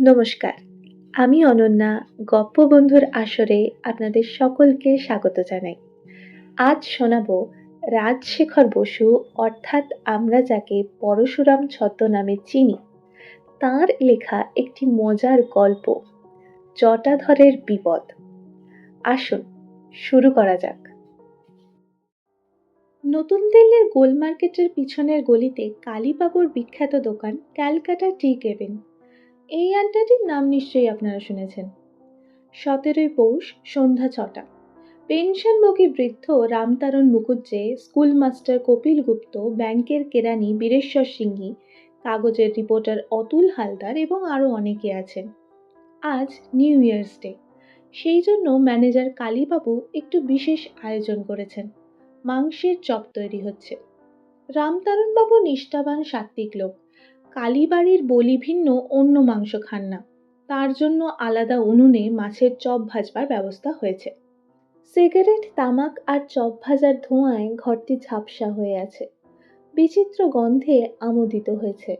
নমস্কার। আমি অনন্যা, গপ্প বন্ধুর আসরে আপনাদের সকলকে স্বাগত জানাই। আজ শোনাব রাজশেখর বসু, অর্থাৎ আমরা যাকে পরশুরাম ছদ্মনামে চিনি, তার লেখা একটি মজার গল্প, জটাধরের বিপদ। আসুন, শুরু করা যাক। নতুন দিল্লির গোল মার্কেটের পিছনের গলিতে কালীবাবুর বিখ্যাত দোকান ক্যালকাটা টি কেবিন। এই আড্ডাটির নাম নিশ্চয়ই আপনারা শুনেছেন। সতেরোই পৌষ, সন্ধ্যা ছটা। পেনশনভোগী বৃদ্ধ রামতারণ মুখুজ্জে স্কুল মাস্টার কপিল গুপ্ত, ব্যাংকের কেরানি বীরেশ্বর সিংহী, কাগজের রিপোর্টার অতুল হালদার এবং আরও অনেকে আছেন। আজ নিউ ইয়ার্স ডে। সেই জন্য ম্যানেজার কালীবাবু একটু বিশেষ আয়োজন করেছেন। মাংসের চপ তৈরি হচ্ছে। রামতারণবাবু নিষ্ঠাবান সাত্ত্বিক লোক। কালীবাড়ির বলি ভিন্ন অন্য মাংস খান না। তার জন্য আলাদা উনুনে মাছের চপ ভাজবার ব্যবস্থা হয়েছে। সিগারেট, তামাক আর চপ ভাজার ধোঁয়ায় ঘরটি ঝাপসা হয়ে আছে। বিচিত্র গন্ধে আমোদিত হয়েছে।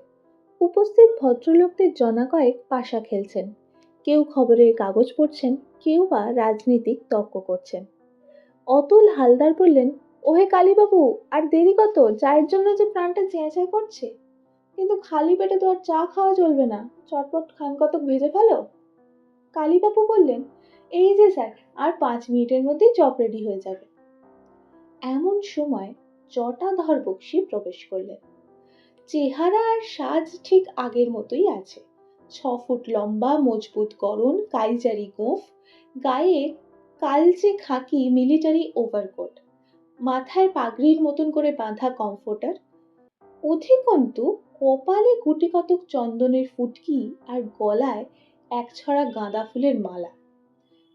উপস্থিত ভদ্রলোকদের জনা কয়েক পাশা খেলছেন। কেউ খবরের কাগজ পড়ছেন, কেউ বা রাজনীতিক তর্ক করছেন। অতুল হালদার বললেন, ওহে কালীবাবু, আর দেরি কত? চায়ের জন্য যে প্রাণটা চেঁচাই করছে? কিন্তু খালি পেটে তো আর চা খাওয়া চলবে না। চটপট খান কতক ভেজে ফেলো। কালীবাবু বললেন, এই যে স্যার, আর পাঁচ মিনিটের মধ্যেই চপ রেডি হয়ে যাবে। এমন সময় জটাধর বক্সি প্রবেশ করলেন। চেহারা আর সাজ ঠিক আগের মতোই আছে। ছ ফুট লম্বা, মজবুত গরন কাইজারি গোঁফ, গায়ে কালচে খাকি মিলিটারি ওভারকোট, মাথায় পাগড়ির মতন করে বাঁধা কমফোর্টার। অধিকন্তু কপালে গুটি কতক চন্দনের ফুটকি আর গলায় এক ছড়া গাঁদা ফুলের মালা।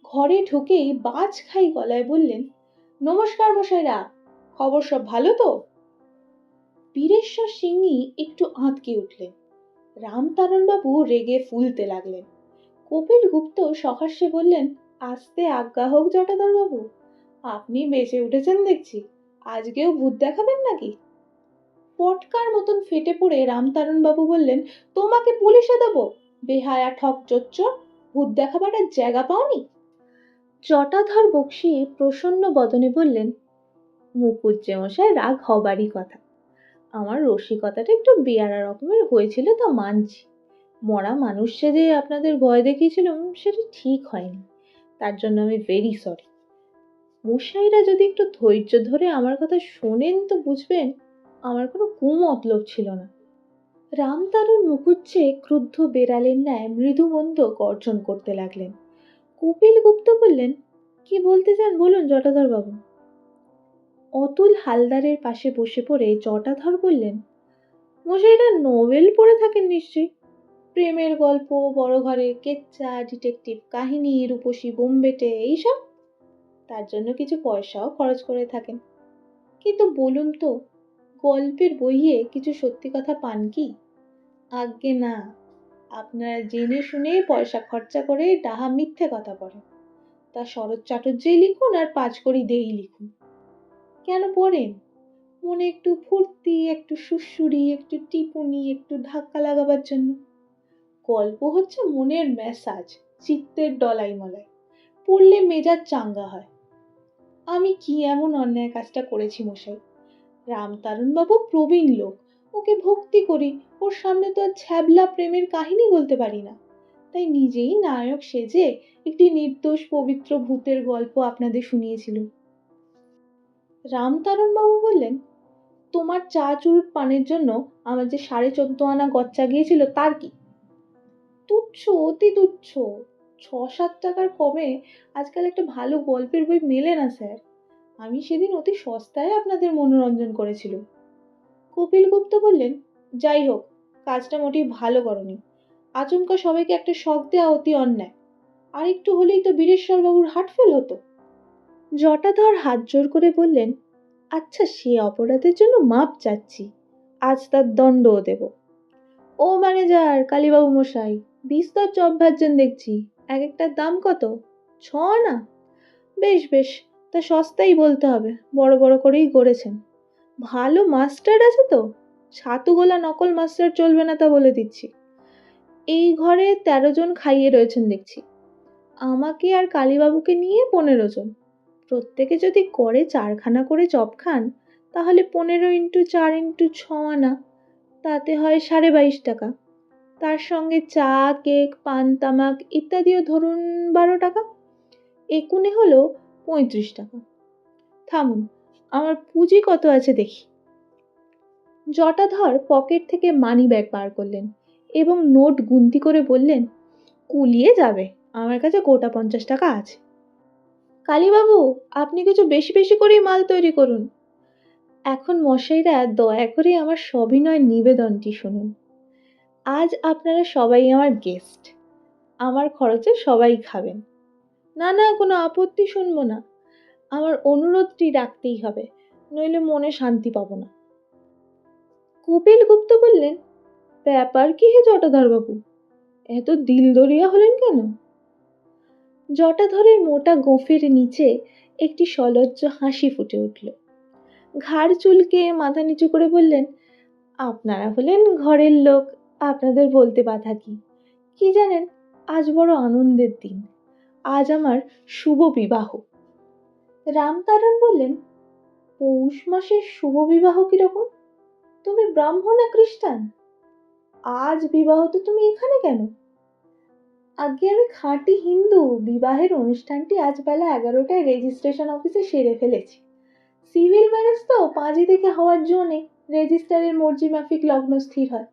ঘরে ঢুকেই বাজ খাই গলায় বললেন, নমস্কার মশাইরা, খবর সব ভালো তো? বীরেশ্বর সিংই একটু আঁতকে উঠলেন। রামতারণবাবু রেগে ফুলতে লাগলেন। কপিল গুপ্ত সহাস্যে বললেন, আস্তে আজ্ঞা হোক জটাধর বাবু আপনি বেঁচে উঠেছেন দেখছি। আজকেও ভূত দেখাবেন নাকি? পটকার মতন ফেটে পড়ে রামতারণবাবু বললেন, তোমাকে পুলিশে দেবো? বেহায়া ঠক চোচ্চর, ভূত দেখাবার আর জায়গা পাওনি? জটাধর বক্সি প্রসন্ন বদনে বললেন মুকুজ্জে মশাই, রাগ হবারই কথা। আমার রসিকতাটা একটু বেয়ারা রকমের হয়েছিল তা মানছি। মরা মানুষ যে আপনাদের ভয় দেখিয়েছিলাম সেটা ঠিক হয়নি। তার জন্য আমি ভেরি সরি মশাইরা যদি একটু ধৈর্য ধরে আমার কথা শোনেন তো বুঝবেন আমার কোনো কুমতলব ছিল না। রামতারণ মুখুজ্জে ক্রুদ্ধ বেড়ালের ন্যায় মৃদুমন্দ গর্জন করতে লাগলেন। কপিল গুপ্ত বললেন, কি বলতে চান বলুন জটাধর বাবু? অতুল হালদারের পাশে বসে পড়ে জটাধর বললেন মশাইরা নোবেল পড়ে থাকেন নিশ্চয়ই। প্রেমের গল্প, বড় ঘরে কেচ্চা ডিটেকটিভ কাহিনী, রূপসী বোম্বেটে, এইসব। তার জন্য কিছু পয়সাও খরচ করে থাকেন। কিন্তু বলুন তো গল্পের বইয়ে কিছু সত্যি কথা পান কি? আজ্ঞে না। আপনারা জেনে শুনে পয়সা খরচা করে ডাহা মিথ্যে কথা বলেন। তা শরৎ চাটুর্যেই লিখুন আর পাঁচ করি দেই লিখুন। কেন পড়েন? মনে একটু ফুর্তি, একটু সুসুরি একটু টিপুনি, একটু ধাক্কা লাগাবার জন্য। গল্প হচ্ছে মনের ম্যাসাজ চিত্তের ডলাই মলাই। পড়লে মেজাজ চাঙ্গা হয়। আমি কি এমন অন্যায় কাজটা করেছি মশাই? রামতারণবাবু প্রবীণ লোক। ওকে ভক্তি করি, ওর সামনে তো আর ছ্যাবলা প্রেমের কাহিনী বলতে পারি না। তাই নিজেই নায়ক সেজে একটি নির্দোষ পবিত্র ভূতের গল্প আপনাদের শুনিয়েছিল রামতারণবাবু বললেন, তোমার চা চুরুট পানের জন্য আমার যে সাড়ে চোদ্দ আনা গচ্চা গিয়েছিল তার কি? তুচ্ছ, অতি তুচ্ছ। ছ সাত টাকার কমে আজকাল একটা ভালো গল্পের বই মেলে না, স্যার। আমি সেদিন অতি সস্তায় আপনাদের মনোরঞ্জন করেছিল। কপিল গুপ্ত বললেন, যাই হোক, কাজটা মোটেই ভালো করনি। আচমকা সবাইকে একটা শখ দেওয়া অতি অন্যায়। আর একটু হলেই তো বীরেশ্বরবাবুর হার্ট ফেল হতো। জটাধর হাত জোর করে বললেন আচ্ছা সে অপরাধের জন্য মাপ চাচ্ছি। আজ তার দণ্ডও দেব। ও ম্যানেজার, কালীবাবু মশাই, বিস্তর চপ ভাজছেন দেখছি। এক একটার দাম কত? ছ না? বেশ বেশ। তা সস্তাই বলতে হবে, বড় বড় করেই গড়েছেন। ভালো মাস্টার আছে তো? ছাতু গোলা নকল মাস্টার চলবে না তা বলে দিচ্ছি। এই ঘরে তেরো জন খাইয়ে রয়েছেন দেখছি। আমাকে আর কালীবাবুকে নিয়ে পনেরো জন। প্রত্যেকে যদি করে চারখানা করে চপ খান, তাহলে পনেরো ইন্টু চার ইন্টু ছ আনা, তাতে হয় সাড়ে বাইশ টাকা। তার সঙ্গে চা, কেক, পান, তামাক ইত্যাদিও ধরুন বারো টাকা। একুনে হলো পঁয়ত্রিশ টাকা। থামুন, আমার পুঁজি কত আছে দেখি। জটাধর পকেট থেকে মানি ব্যাগ বার করলেন এবং নোট গুনতি করে বললেন, কুলিয়ে যাবে, আমার কাছে গোটা পঞ্চাশ টাকা আছে। কালীবাবু, আপনি কিছু বেশি বেশি করেই মাল তৈরি করুন। এখন মশাইরা দয়া করে আমার সবিনয় নিবেদনটি শুনুন। আজ আপনারা সবাই আমার গেস্ট আমার খরচে সবাই খাবেন। না না, কোনো আপত্তি শুনব না। আমার অনুরোধটি রাখতেই হবে, নইলে মনে শান্তি পাবো না। কপিল গুপ্ত বললেন, ব্যাপার কি হে জটাধরবাবু? এত দিলদরিয়া হলেন কেন? জটাধরের মোটা গোঁফের নিচে একটি সলজ্জ হাসি ফুটে উঠল। ঘাড় চুলকে মাথা নিচু করে বললেন, আপনারা হলেন ঘরের লোক, আপনাদের বলতে বাধা কি? কি জানেন, আজ বড় আনন্দের দিন। আজ আমার শুভ বিবাহ। রামতারণ বললেন, পৌষ মাসের শুভ বিবাহ কীরকম? তুমি ব্রাহ্মণ না খ্রিস্টান? আজ বিবাহ তো তুমি এখানে কেন? আগে আমি খাঁটি হিন্দু, বিবাহের অনুষ্ঠানটি আজ বেলা এগারোটায় রেজিস্ট্রেশন অফিসে সেরে ফেলেছি। সিভিল ম্যারেজ তো পাঁজি থেকে হওয়ার জন্যে রেজিস্টারের মর্জি মাফিক লগ্ন স্থির হয়।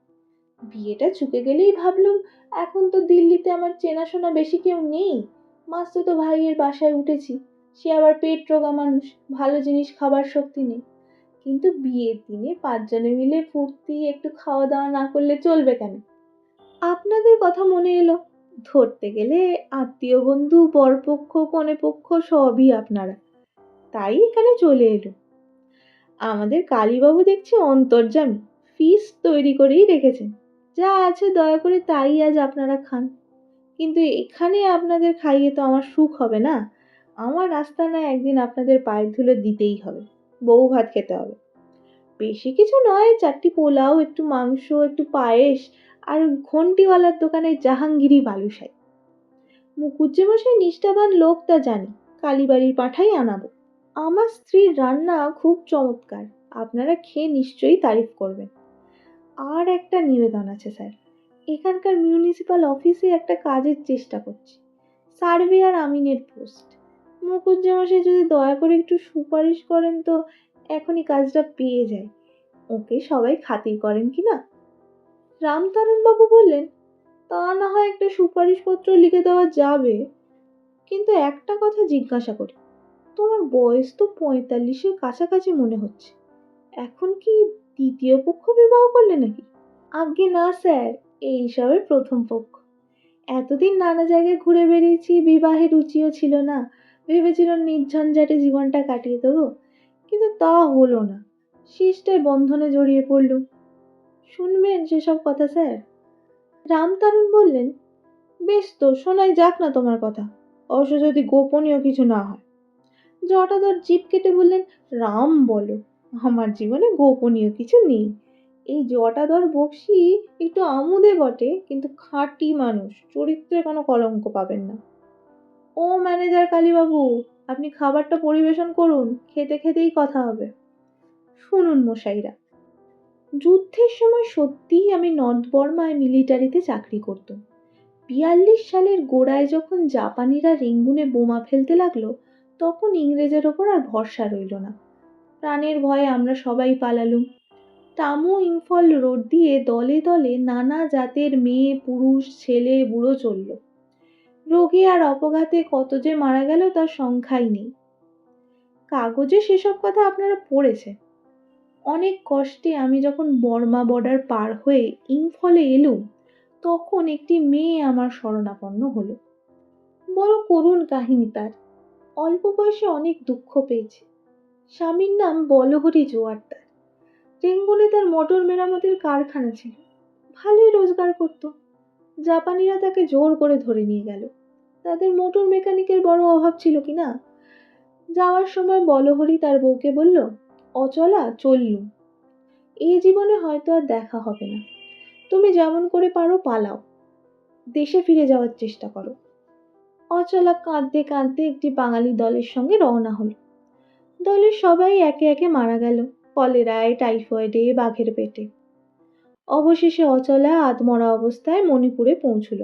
বিয়েটা চুকে গেলেই ভাবলুম, এখন তো দিল্লিতে আমার চেনাশোনা বেশি কেউ নেই। মাস্তো তো ভাইয়ের বাসায় উঠেছি। সে আবার পেট রোগা মানুষ, ভালো জিনিস খাবার শক্তি নেই। কিন্তু বিয়ের দিনে পাঁচজনে মিলে ফুর্তি, একটু খাওয়া দাওয়া না করলে চলবে কেন? আপনাদের কথা মনে এলো। ধরতে গেলে আত্মীয় বন্ধু বরপক্ষ কনে পক্ষ, সবই আপনারা। তাই এখানে চলে এলো। আমাদের কালীবাবু দেখছি অন্তর্জামী ফিস তৈরি করেই রেখেছেন। যা আছে দয়া করে তাই আজ আপনারা খান। কিন্তু এখানে আপনাদের খাইয়ে তো আমার সুখ হবে না। আমার রাস্তা না একদিন আপনাদের পায়ের ধুলো দিতেই হবে, বউ ভাত খেতে হবে। বেশি কিছু নয়, চারটি পোলাও, একটু মাংস, একটু পায়েস আর ঘন্টিওয়ালার দোকানে জাহাঙ্গীরি বালুশাই মুকুজ্জেমশাই নিষ্ঠাবান লোক তা জানি, কালীবাড়ির পাঠাই আনাবো। আমার স্ত্রীর রান্না খুব চমৎকার, আপনারা খেয়ে নিশ্চয়ই তারিফ করবেন। আর একটা নিবেদন আছে, স্যার। এখানকার মিউনিসিপ্যাল অফিসে একটা কাজের চেষ্টা করছি। সার্ভে আর আমিনের পোস্ট মুকুজ্জেমশাই যদি দয়া করে একটু সুপারিশ করেন তো এখনই কাজটা পেয়ে যায়। ওকে সবাই খাতির করেন কি না? রামতারণবাবু বললেন, তা না হয় একটা সুপারিশপত্র লিখে দেওয়া যাবে। কিন্তু একটা কথা জিজ্ঞাসা করি, তোমার বয়স তো পঁয়তাল্লিশের কাছাকাছি মনে হচ্ছে। এখন কি দ্বিতীয় পক্ষ বিবাহ করলে নাকি? আজ্ঞে না, স্যার। এইসবের প্রথম পক্ষ। এতদিন নানা জায়গায় ঘুরে বেরিয়েছি বিবাহের রুচিও ছিল না। ভেবেছিলাম নির্ঝঞ্ঝাটে জীবনটা কাটিয়ে দেবো, কিন্তু তা হলো না। শেষটায় বন্ধনে জড়িয়ে পড়লুম। শুনবেন সেসব কথা, স্যার? রামতারণ বললেন, বেশ তো, শোনাই যাক না তোমার কথা। অবশ্য যদি গোপনীয় কিছু না হয়। জটাধর জিপ কেটে বললেন, রাম বলো, আমার জীবনে গোপনীয় কিছু নেই। এই জটাধর বক্সি একটু আমুদে বটে, কিন্তু খাঁটি মানুষ, চরিত্রে কোনো কলঙ্ক পাবেন না। ও ম্যানেজার কালীবাবু, আপনি খাবারটা পরিবেশন করুন, খেতে খেতেই কথা হবে। শুনুন মশাইরা, যুদ্ধের সময় সত্যিই আমি নর্থ বর্মায় মিলিটারিতে চাকরি করতাম। বিয়াল্লিশ সালের গোড়ায় যখন জাপানিরা রেঙ্গুনে বোমা ফেলতে লাগল, তখন ইংরেজের ওপর আর ভরসা রইল না। প্রাণের ভয়ে আমরা সবাই পালালুম। টামু ইম্ফল রোড দিয়ে দলে দলে নানা জাতের মেয়ে, পুরুষ, ছেলে, বুড়ো চলল। রোগে আর অপঘাতে কত যে মারা গেল তার সংখ্যাই নেই। কাগজে সেসব কথা আপনারা পড়েছেন। অনেক কষ্টে আমি যখন বর্মা বর্ডার পার হয়ে ইম্ফলে এলুম, তখন একটি মেয়ে আমার শরণাপন্ন হলো। বড় করুণ কাহিনী তার। অল্প বয়সে অনেক দুঃখ পেয়েছে। স্বামীর নাম বলহরি জোয়ারদার। রেঙ্গুনে তার মোটর মেরামতের কারখানা ছিল। ভালোই রোজগার করত। জাপানিরা তাকে জোর করে ধরে নিয়ে গেল। তাদের মোটর মেকানিকের বড় অভাব ছিল কি না? যাওয়ার সময় বলহরি তার বউকে বলল, অচলা, চললুম। এই জীবনে হয়তো আর দেখা হবে না। তুমি যেমন করে পারো পালাও। দেশে ফিরে যাওয়ার চেষ্টা করো। অচলা কাঁদতে কাঁদতে একটি বাঙালি দলের সঙ্গে রওনা হলো। দলের সবাই একে একে মারা গেল। কলেরায় টাইফয়েডে বাঘের পেটে। অবশেষে অচলা আধমরা অবস্থায় মণিপুরে পৌঁছল।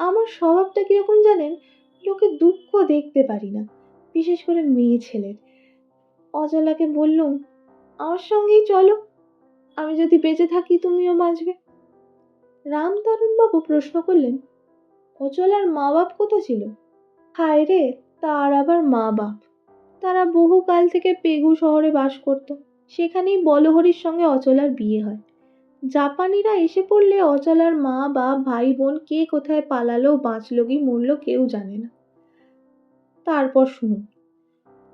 আমার স্বভাবটা কীরকম জানেন? লোকে দুঃখ দেখতে পারি না, বিশেষ করে মেয়ে ছেলের। অচলাকে বললুম, আমার সঙ্গেই চলো, আমি যদি বেঁচে থাকি তুমিও বাঁচবে। রামতারণবাবু প্রশ্ন করলেন, অচলার মা বাপ কোথা ছিল? হায় রে তার আবার মা বাপ তারা বহুকাল থেকে পেগু শহরে বাস করত। সেখানেই বলহরির সঙ্গে অচলার বিয়ে হয়। জাপানিরা এসে পড়লে অচলার মা বা ভাই বোন কে কোথায় পালালো, বাঁচলো কি মরলো কেউ জানে না। তারপর শুনুন।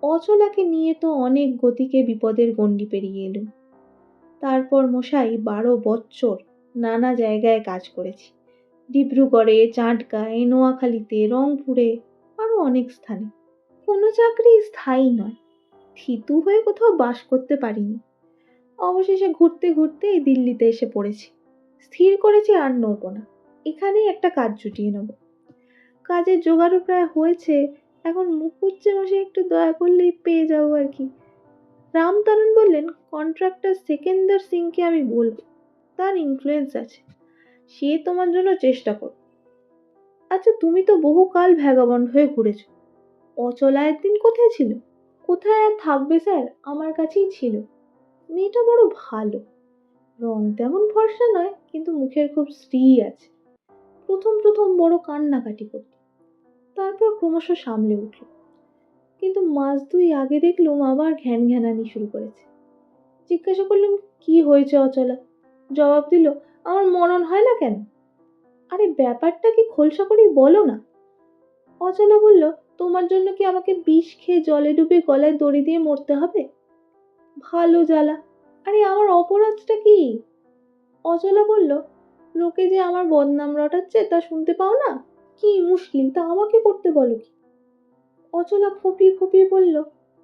অচলাকে নিয়ে তো অনেক গতিকে বিপদের গণ্ডি পেরিয়ে এলুম তারপর মশাই বারো বৎসর নানা জায়গায় কাজ করেছি। ডিব্রুগড়ে চাঁটকায় নোয়াখালীতে, রংপুরে আরও অনেক স্থানে। কোনো চাকরি স্থায়ী নয়। থিতু হয়ে কোথাও বাস করতে পারিনি। অবশেষে ঘুরতে ঘুরতে এই দিল্লিতে এসে পড়েছি। স্থির করেছি আর নড়ব না। এখানেই একটা কাজ জুটিয়ে নেব। কাজের জোগাড়ও প্রায় হয়েছে। এখন মুখুজ্জে মশাই একটু দয়া করলেই পেয়ে যাব আর কি। রামতারণ বললেন, কন্ট্রাক্টর সেকেন্দার সিংকে আমি বলব। তার ইনফ্লুয়েন্স আছে। সে তোমার জন্য চেষ্টা কর আচ্ছা তুমি তো বহুকাল ভ্যাগাবন্ড হয়ে ঘুরেছো। অচলা একদিন কোথায় ছিল? কোথায় আর থাকবে স্যার? আমার কাছেই ছিল। মেয়েটা বড় ভালো। রং তেমন ফর্সা নয়, কিন্তু মুখের খুব স্ত্রী আছে। প্রথম প্রথম বড় কান্নাকাটি করত। তারপর ক্রমশ সামলে উঠল। কিন্তু মাস দুই আগে দেখলুম আবার ঘ্যান ঘ্যানানি শুরু করেছে। জিজ্ঞাসা করলাম, কি হয়েছে অচলা? জবাব দিল, আমার মরণ হয় না কেন? আরে, ব্যাপারটা কি খোলসা করেই বলো না? অচলা বলল তোমার জন্য কি আমাকে বিষ খেয়ে জলে ডুবে গলায় দড়ি দিয়ে মরতে হবে? ভালো জ্বালা। আরে আমার অপরাধটা কি? অচলা বলল, লোকে যে আমার বদনাম রটাচ্ছে তা শুনতে পাও না? কি মুশকিল, তা আমাকে করতে বলো কি? অচলা ফুপিয়ে ফুপিয়ে বলল,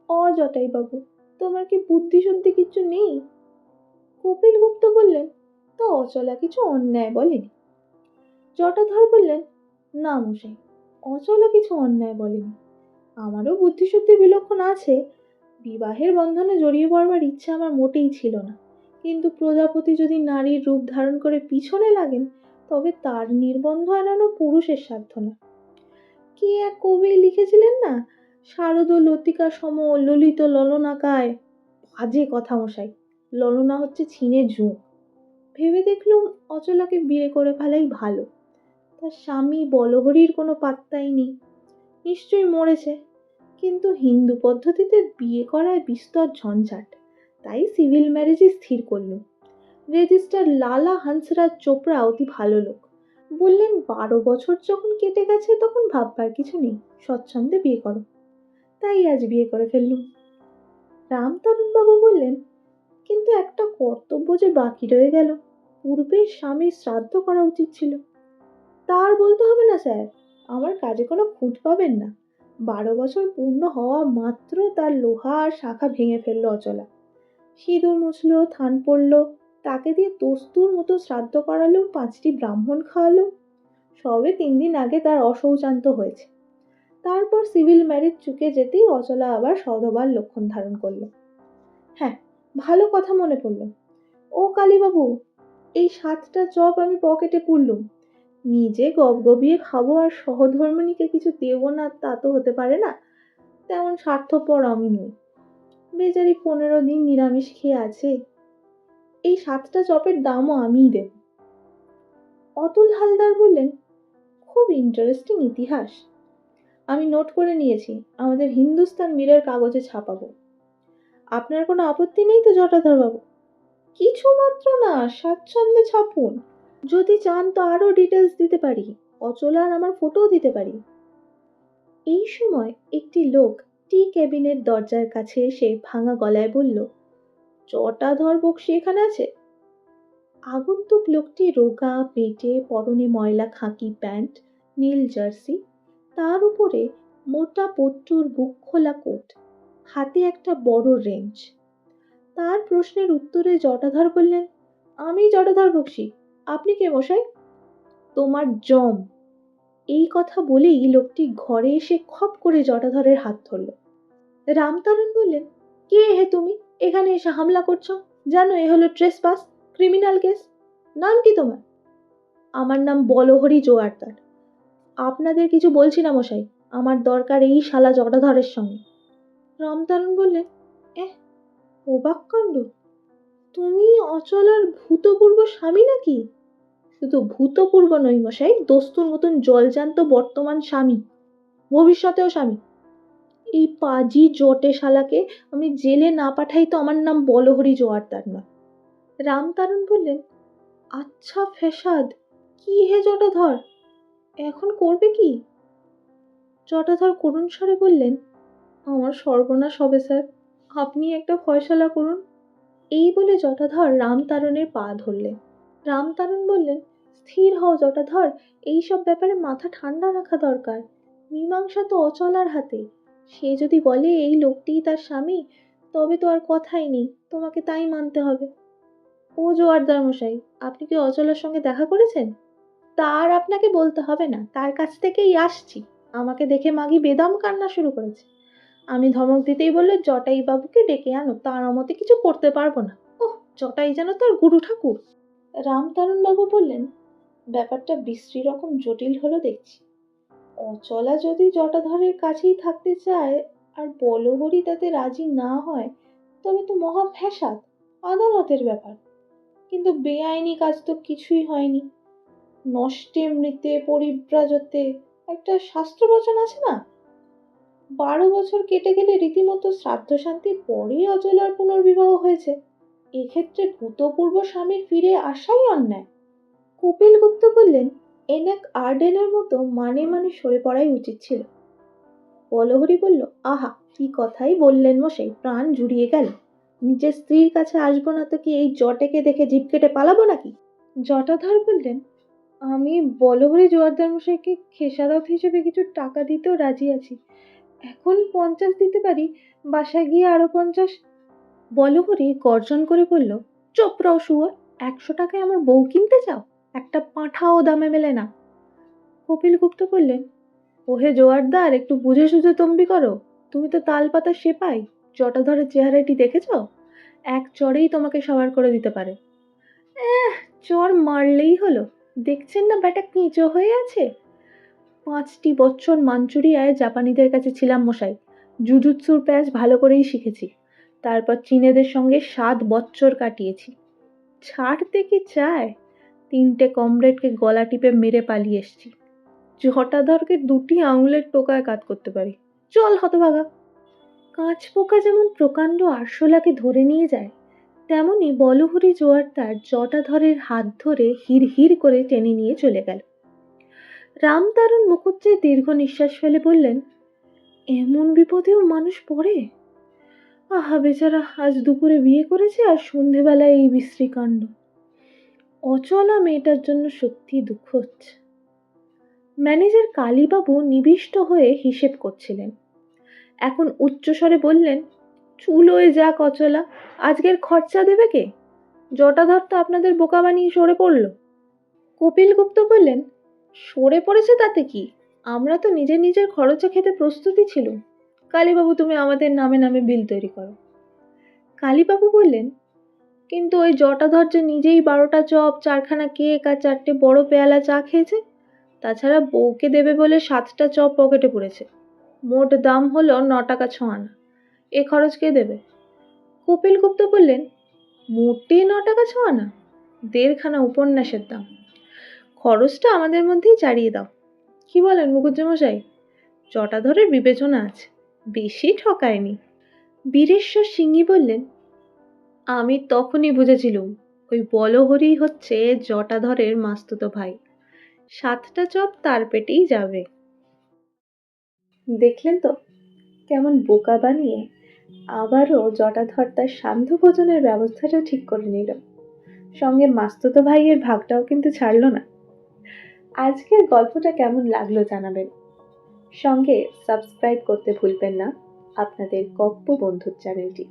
অজটাই বাবু, তোমার কি বুদ্ধি শুদ্ধি কিছু নেই? কপিল গুপ্ত বললেন, তা অচলা কিছু অন্যায় বলেনি। জটাধর বললেন, না মশাই অচলা কিছু অন্যায় বলেনি। আমারও বুদ্ধিশুদ্ধি বিলক্ষণ আছে, বিবাহের বন্ধনে জড়িয়ে পড়বার ইচ্ছা আমার মোটেই ছিল না। কিন্তু প্রজাপতি যদি নারীর রূপ ধারণ করে পিছনে লাগেন, তবে তার নির্বন্ধ এড়ানো পুরুষের সাধ্য না কি এক কবি লিখেছিলেন না, শারদ লতিকা সম ললিত ললনাকায়, বাজে কথা মশাই, ললনা হচ্ছে ছিনে ঝুঁক ভেবে দেখলুম অচলাকে বিয়ে করে ফেলাই ভালো। তার স্বামী বলহরির কোনো পাত্তাই নেই। নিশ্চয়ই মরেছে। কিন্তু হিন্দু পদ্ধতিতে বিয়ে করায় বিস্তর ঝঞ্ঝাট। তাই সিভিল ম্যারেজই স্থির করলুম রেজিস্টার লালা হাंसরাজ চোপড়া অতি ভালো লোক। বললেন, বারো বছর যখন কেটে গেছে, তখন ভাববার কিছু নেই। স্বচ্ছন্দে বিয়ে করো। তাই আজ বিয়ে করে ফেললুম রামতরণবাবু বললেন, কিন্তু একটা কর্তব্য যে বাকি রয়ে গেল। পূর্বের স্বামীর শ্রাদ্ধ করা উচিত ছিল। তার বলতে হবে না, স্যার। আমার কাজে কোনো খুঁত পাবেন না। বারো বছর পূর্ণ হওয়া মাত্র তার লোহা আর শাখা ভেঙে ফেলল অচলা। সিঁদুর মুছলো, থান পড়ল, তাকে দিয়ে তস্তুর মতো শ্রাদ্ধ করালো, পাঁচটি ব্রাহ্মণ খাওয়ালো। সবে তিন দিন আগে তার অশৌচান্ত হয়েছে। তারপর সিভিল ম্যারেজ চুকে যেতেই অচলা আবার সধবার লক্ষণ ধারণ করল। হ্যাঁ ভালো কথা মনে পড়ল। ও কালীবাবু, এই সাতটা চপ আমি পকেটে পুরলুম। নিজে গবগবিয়ে খাব আর সহধর্মিণীকে কিছু দেব না, তা তো হতে পারে না। তেমন স্বার্থপর আমি নই। বেচারি পনেরো দিন নিরামিষ খেয়ে আছে। এই সাতটা চপের দামও আমিই দেব। অতুল হালদার বললেন, খুব ইন্টারেস্টিং ইতিহাস। আমি নোট করে নিয়েছি, আমাদের হিন্দুস্তান মিরের কাগজে ছাপাবো। আপনার কোনো আপত্তি নেই তো জটাধর বাবু কিছু মাত্র না, স্বাচ্ছন্দ্যে ছাপুন। যদি চান তো আরও ডিটেলস দিতে পারি। অচলার আমার ফটোও দিতে পারি। এই সময় একটি লোক টি কেবিনের দরজার কাছে এসে ভাঙা গলায় বলল জটাধর বক্সি এখানে আছে? আগন্তুক লোকটি রোগা, পেটে পরনে ময়লা খাকি প্যান্ট, নীল জার্সি, তার উপরে মোটা পট্টুর বুক খোলা কোট, হাতে একটা বড় রেঞ্জ তার প্রশ্নের উত্তরে জটাধর বললেন, আমি জটাধর বক্সি। আপনি কে মশাই? তোমার জম। এই কথা বলেই লোকটি ঘরে এসে খপ করে জটাধরের হাত ধরল। রামতারণ বললেন, কে হে তুমি? এখানে এসে হামলা করছ? জানো, এ হলো ট্রেস পাস ক্রিমিনাল কেস নাম কি তোমার? আমার নাম বলহরি জোয়ারদার। আপনাদের কিছু বলছি না মশাই, আমার দরকার এই শালা জটাধরের সঙ্গে। রামতারণ বললেন, এহ, অবাক কাণ্ড। তুমি অচলার ভূতপূর্ব স্বামী নাকি? শুধু ভূতপূর্ব নই মশাই, দস্তুর মতন জলজান্ত বর্তমান স্বামী, ভবিষ্যতেও স্বামী। এই পাজি জটে শালাকে আমি জেলে না পাঠাই তো আমার নাম বলহরি জোয়ারদার না রামতারণ বললেন আচ্ছা ফেসাদ, কি হে জটাধর? এখন করবে কি? জটাধর করুণ স্বরে বললেন, আমার সর্বনাশ হবে স্যার, আপনি একটা ফয়সালা করুন। এই বলে জটাধর রামতারণের পা ধরলেন। রামতারণ বললেন, স্থির হও জটাধর এইসব ব্যাপারে মাথা ঠান্ডা রাখা দরকার। মীমাংসা তো অচলার হাতে। সে যদি বলে এই লোকটিই তার স্বামী, তবে তো আর কথাই নেই, তোমাকে তাই মানতে হবে। ও জোয়ারদার মশাই, আপনি কি অচলার সঙ্গে দেখা করেছেন? তার আপনাকে বলতে হবে না, তার কাছ থেকেই আসছি। আমাকে দেখে মাগি বেদম কান্না শুরু করেছে। আমি ধমক দিতেই বলল জটাই বাবুকে ডেকে আনো, তার মতে কিছু করতে পারব না। ওহ, জটাই যেন তার গুরু ঠাকুর। রামতারণ বাবু বললেন, ব্যাপারটা বিশ্রী রকম জটিল হলো দেখছি। অচলা যদি জটাধরের কাছেই থাকতে চায় আর বলহরি তাতে রাজি না হয়, তবে তো মহা ফ্যাসাদ, আদালতের ব্যাপার। কিন্তু বেআইনি কাজ তো কিছুই হয়নি। নষ্টে মৃতে পরিব্রাজতে একটা শাস্ত্রবচন আছে না? বারো বছর কেটে গেলে রীতিমতো শ্রাদ্ধ শান্তির পরেই অচলার পুনর্বিবাহ হয়েছে। এক্ষেত্রে ভূতপূর্ব স্বামীর ফিরে আসাই অন্যায়। কপিল গুপ্ত বললেন, এনাক আর্ডেনের মতো মানে মানে সরে পড়াই উচিত ছিল। বলহরি বলল, আহা, কি কথাই বললেন মশাই, প্রাণ জুড়িয়ে গেল। নিজের স্ত্রীর কাছে আসব না তো কি এই জটেকে দেখে জিপ কেটে পালাবো নাকি? জটাধর বললেন, আমি বলহরি জোয়ারদার মশাইকে খেসারত হিসেবে কিছু টাকা দিতেও রাজি আছি। এখন পঞ্চাশ দিতে পারি, বাসায় গিয়ে আরও পঞ্চাশ বলহরি গর্জন করে বলল চোপ শুয়োর, একশো টাকায় আমার বউ কিনতে চাও? একটা পাঁঠাও দামে মেলে না। কপিল গুপ্ত বললেন, ওহে জোয়ারদার, একটু বুঝে সুঝে তম্বি করো। তুমি তো তাল পাতা সেপাই, জটাধরের চেহারাটি দেখেছ? এক চড়েই তোমাকে সবার করে দিতে পারে। চর মারলেই হলো। দেখছেন না ব্যাটা কিঁচো হয়ে আছে? পাঁচটি বছর মাঞ্চুরিয়ায় জাপানিদের কাছে ছিলাম মশাই। জুজুৎসুর প্যাচ ভালো করেই শিখেছি। তারপর চীনেদের সঙ্গে সাত বছর কাটিয়েছি। ছাড়তে কি চায়? তিনটে কমরেডকে গলা টিপে মেরে পালিয়ে এসছি। জটাধরকে দুটি আঙুলের টোকায় কাত করতে পারি। চল হতভাগা। কাঁচ পোকা যেমন প্রকাণ্ড আরশোলাকে ধরে নিয়ে যায়, তেমনি বলহরি জোয়ার তার জটাধরের হাত ধরে হির হির করে টেনে নিয়ে চলে গেল। রামতারণ মুখুজ্জে দীর্ঘ নিঃশ্বাস ফেলে বললেন, এমন বিপদেও মানুষ পড়ে? আহা, বেচারা, আজ দুপুরে বিয়ে করেছে আর সন্ধেবেলায় এই বিশ্রী কাণ্ড। অচলা মেয়েটার জন্য সত্যি দুঃখ হচ্ছে। ম্যানেজার কালীবাবু নিবিষ্ট হয়ে হিসেব করছিলেন। এখন উচ্চস্বরে বললেন, চুলোয় যাক অচলা, আজকের খরচা দেবে কে? জটাধর তো আপনাদের বোকা বানিয়ে সরে পড়ল। কপিল গুপ্ত বললেন, সরে পড়েছে তাতে কি? আমরা তো নিজের নিজের খরচা খেতে প্রস্তুতি ছিল কালীবাবু, তুমি আমাদের নামে নামে বিল তৈরি করো। কালীবাবু বললেন, কিন্তু ওই জটাধর যে নিজেই বারোটা চপ, চারখানা কেক আর চারটে বড় পেয়ালা চা খেয়েছে। তাছাড়া বউকে দেবে বলে সাতটা চপ পকেটে পড়েছে। মোট দাম হলো ন টাকা ছ আনা এ খরচ কে দেবে? কপিল গুপ্ত বললেন, মোটে ন টাকা ছ আনা দেড়খানা উপন্যাসের দাম। খরচটা আমাদের মধ্যেই চারিয়ে দাও। কি বলেন মুখুজ্জমশাই জটাধরের বিবেচনা আছে। বেশি ঠকায়নি। বীরেশ্বর সিংহী বললেন, আমি তখনই বুঝেছিলুম, ওই বলহরি হচ্ছে জটাধরের মাস্তুতো ভাই। সাতটা চপ তার পেটেই যাবে। দেখলেন তো, কেমন বোকা বানিয়ে আবারও জটাধর তার সান্ধ্য ভোজনের ব্যবস্থাটা ঠিক করে নিল। সঙ্গে মাস্তুতো ভাইয়ের ভাগটাও কিন্তু ছাড়লো না। আজকের গল্পটা কেমন লাগল জানাবেন। সঙ্গে সাবস্ক্রাইব করতে ভুলবেন না আপনাদের কপ্প বন্ধুর চ্যানেলটি।